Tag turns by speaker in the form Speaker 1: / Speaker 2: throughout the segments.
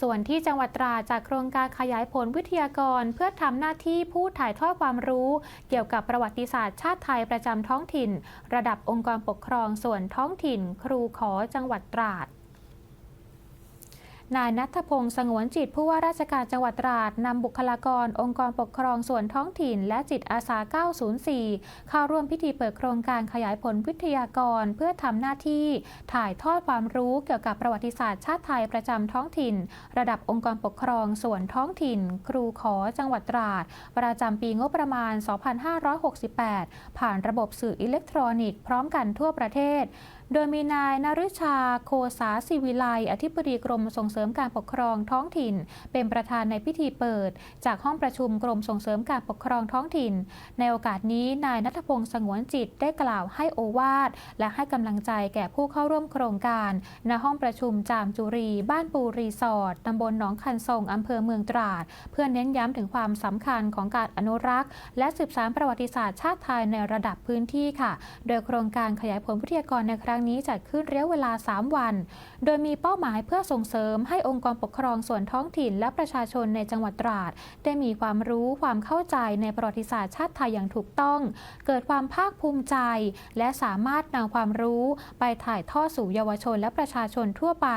Speaker 1: ส่วนที่จังหวัดตราจากโครงการขยายผลวิทยากร เพื่อทำหน้าที่ผู้ถ่ายทอดความรู้ เกี่ยวกับประวัติศาสตร์ชาติไทยประจำท้องถิ่น ระดับองค์กรปกครองส่วนท้องถิ่น ครูขอจังหวัดตราด นายนัทพงศ์สงวนจิตผู้ว่าราชการจังหวัดตราดนำบุคลากร องค์กรปกครองส่วนท้องถิ่น และจิตอาสา 904 เข้าร่วมพิธีเปิดโครงการขยายผลวิทยากร เพื่อทำหน้าที่ถ่ายทอดความรู้เกี่ยวกับประวัติศาสตร์ชาติไทยประจำท้องถิ่น ระดับองค์กรปกครองส่วนท้องถิ่น ครูขอจังหวัดตราด ประจำปีงบประมาณ 2568 ผ่านระบบสื่ออิเล็กทรอนิกส์พร้อมกันทั่วประเทศโดยมีนายนฤชาโคสาศิวิไลอธิบดีกรมส่งเสริมการปกครองท้องถิ่น เป็นประธานในพิธีเปิด จากห้องประชุมกรมส่งเสริมการปกครองท้องถิ่น ในโอกาสนี้นายนัทพงศ์สงวนจิตได้กล่าวให้โอวาทและให้กำลังใจแก่ผู้เข้าร่วมโครงการณห้องประชุมจามจุรี บ้านปูรีสอร์ทตำบลหนองคันทรงอำเภอเมืองตราด เพื่อเน้นย้ำถึงความสำคัญของการอนุรักษ์ และสืบสานประวัติศาสตร์ชาติไทยในระดับพื้นที่ค่ะ โดยโครงการขยายผลวิทยากรในครั้งรั้งนี้จัดขึ้นระยะเวลา 3 วัน โดยมีเป้าหมายเพื่อส่งเสริมให้องค์กรปกครองส่วนท้องถิ่นและประชาชนในจังหวัดตราด ได้มีความรู้ความเข้าใจในประวัติศาสตร์ชาติไทยอย่างถูกต้อง เกิดความภาคภูมิใจ และสามารถนำความรู้ไปถ่ายทอดสู่เยาวชนและประชาชนทั่วไป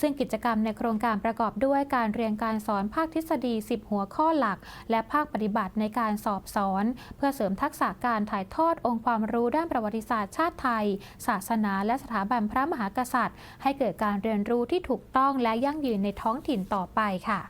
Speaker 1: ซึ่งกิจกรรมในโครงการประกอบด้วยการเรียนการสอนภาคทฤษฎี 10 หัวข้อหลัก และภาคปฏิบัติในการสอบสอน เพื่อเสริมทักษะการถ่ายทอดองค์ความรู้ด้านประวัติศาสตร์ชาติไทย ศาสนานาและสถาบันพระมหากษัตริย์ ให้เกิดการเรียนรู้ที่ถูกต้องและยั่งยืนในท้องถิ่นต่อไปค่ะ